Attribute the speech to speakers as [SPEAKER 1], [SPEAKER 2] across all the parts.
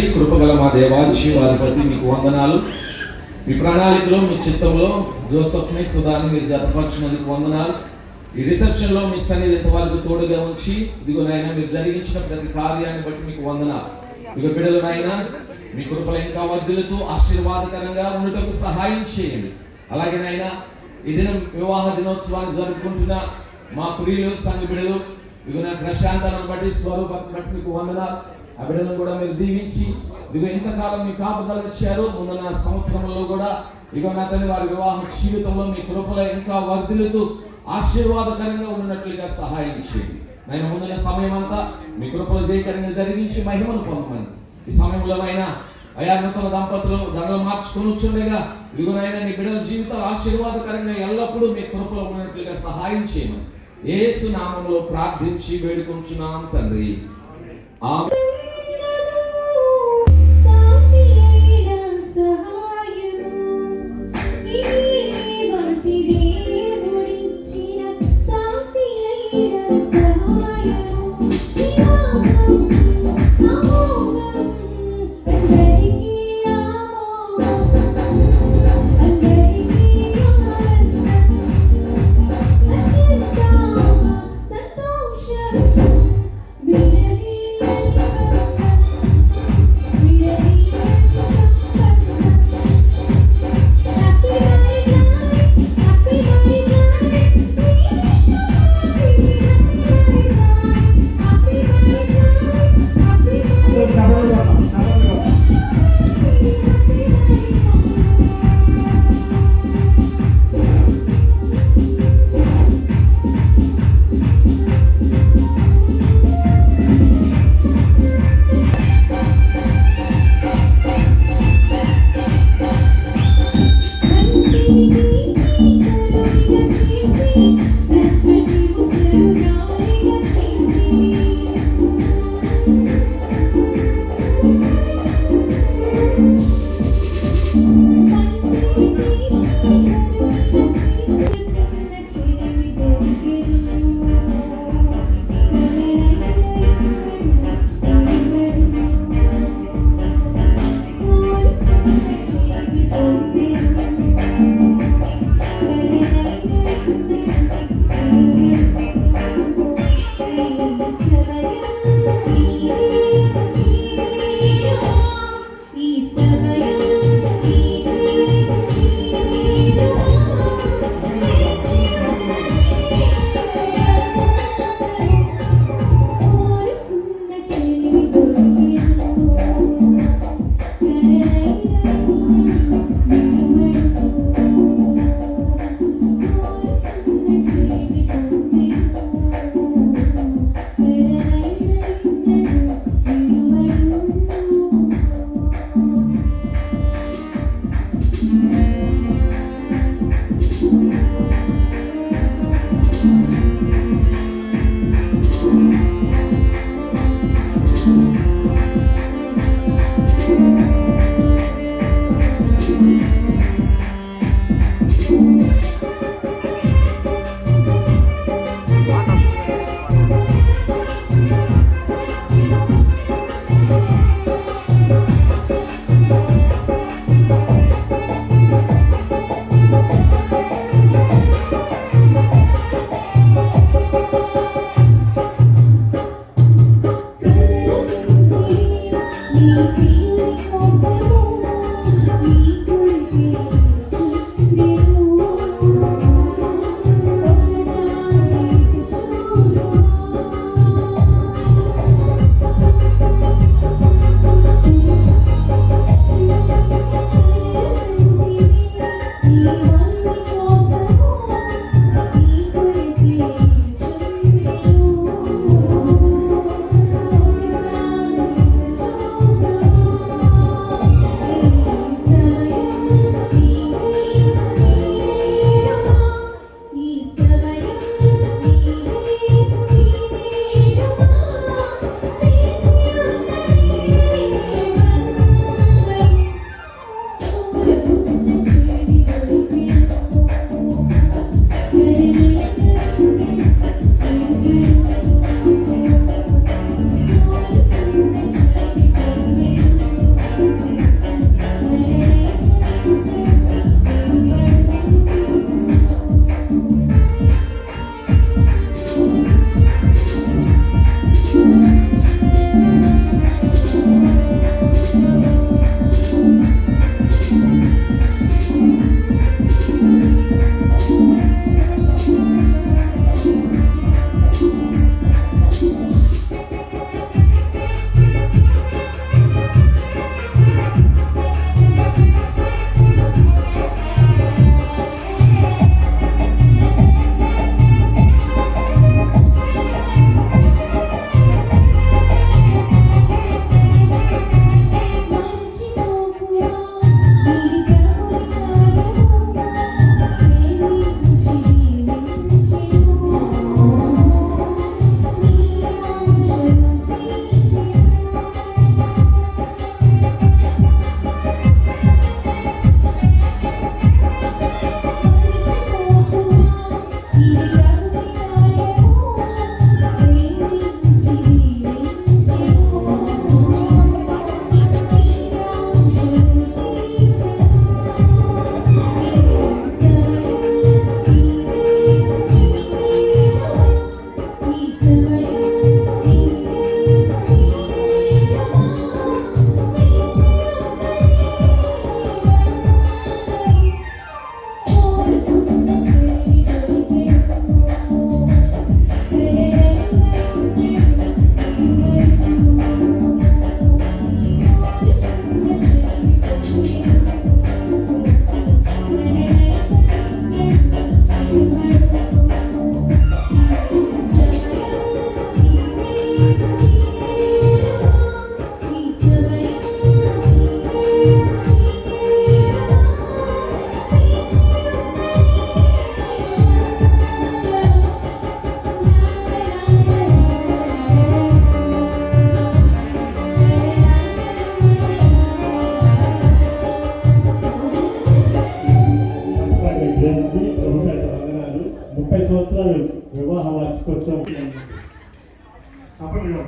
[SPEAKER 1] కృపగల మా దేవాధిపతి మీకు వందనాలు. మీ ప్రణాళికలో మీ చిత్తంలో జోసఫ్ని సుధాని మీరు జతపరిచినందుకు వందనాలు. ఈ రిసెప్షన్లో మీ సన్నిధి ఇంతవరకు తోడుగా ఉంచి ఇదిగో నాయన మీరు జరిగించిన ప్రతి కార్యాన్ని బట్టి మీకు వందనాలు. ఇక బిడ్డలు నాయన మీ కృపలు ఇంకా వర్ధులతో ఆశీర్వాదకరంగా ఉండటకు సహాయం చేయండి. అలాగే నాయన ఈ దినం వివాహ దినోత్సవాన్ని జరుపుకుంటున్న మా ప్రియులు సంఘ బిడ్డలు ఇదిగో నా బట్టి స్వరూపాన్ని బట్టి మీకు వందనాలు. ఆ బిడ్డలను కూడా మీరు దీవించి ఇదిగో ఇంతకాలం మీ కాపుదలు ఇచ్చారు. ముందున్న సంవత్సరంలో కూడా ఇదిగో నా తల్లి వారి వివాహ జీవితంలో మీ కృపలో ఇంకా వర్ధిల్లుతూ ఆశీర్వాదకరంగా ఉన్నట్లుగా సహాయం చేయండి. నేను ముందున్న సమయం అంతా మీ కృపలు జయకరంగా జరిగించి మహిమను పొందమని. ఈ సమయంలోనైనా అయా నూతన దంపతులు దండలు మార్చుకొనుచుండగా ఇదిగోనైనా నీ బిడ్డల జీవితాలు ఆశీర్వాదకరంగా ఎల్లప్పుడూ మీ కృపలో ఉన్నట్లుగా సహాయం చేయమని. ఏసు నామంలో ప్రార్థించి వేడుకుంటున్నాం తండ్రి. ఆమె
[SPEAKER 2] Christmas. Be closer.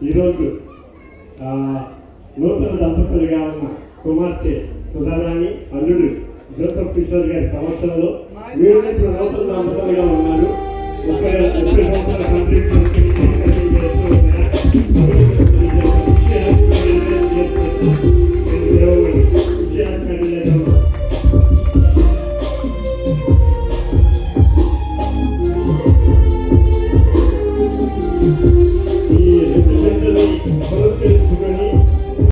[SPEAKER 3] ఈరోజు నూతన దంపతులుగా ఉన్న కుమార్తె సుధారాణి అల్లుడు జోసఫ్ కిషోర్ గారి సంవత్సరంలో మీరు నూతన దంపతులుగా ఉన్నారు. ముప్పై ముప్పై సంవత్సరాల కంట్రీ